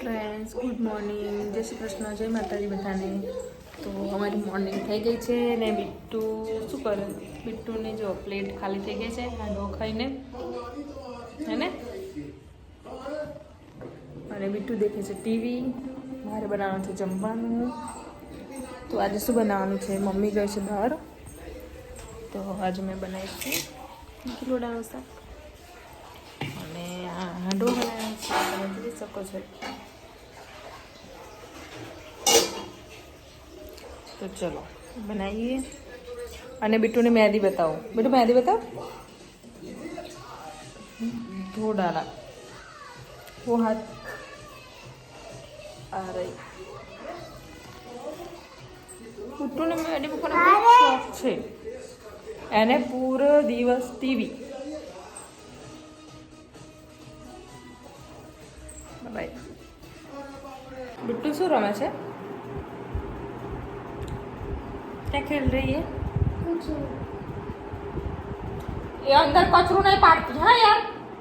Friends good morning જય શ્રી કૃષ્ણ, જય માતાજી બધાને. તો અમારી મોર્નિંગ થઈ ગઈ છે ને બિટ્ટુ શું કરે? બિટ્ટુની જો પ્લેટ ખાલી થઈ ગઈ છે હાંડવો ખાઈને. હે ને? અને બિટ્ટુ દેખે છે ટીવી. મારે બનાવવાનું છે જમવાનું. તો આજે શું બનાવવાનું છે? મમ્મી ગઈ છે બહાર. તો આજે મેં બનાવીશ કિલોડાનું શાક. અને આ હાંડવો બનાવ્યો છે. તમે જોઈ શકો છો. તો ચલો બનાવીએ. અને બિટ્ટુને મહેંદી બતાવો. બીટુ મહેંદી બતાવો. ધો ડાલા હાથ. આ રહી. બુટ્ટુને મહેંદી મૂકવાનો બહુ શોખ છે. એને પૂરો દિવસ ટીવી. બાય બિટ્ટુ શું રમે છે? क्या खेल रही है એ અંદર કચરું નહીં પાડતું હા યાર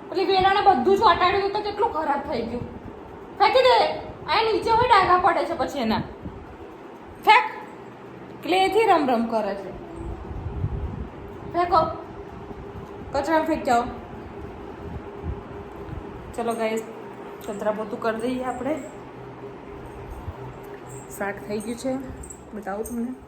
પેલી વેલાને બધું જ હટાડ્યું તો કેટલું ખરાબ થઈ ગયું ફેંકી દે આ નીચે હોય ડાઘા પડે છે પછી એના ફેંક ક્લેથી રમ રમ કરે છે ફેંકો કચરા ફેંક જાઓ ચલો ગાઈસ કચરા પોતું કરી દઈએ આપણે શાક થઈ ગયું છે બતાવું તમને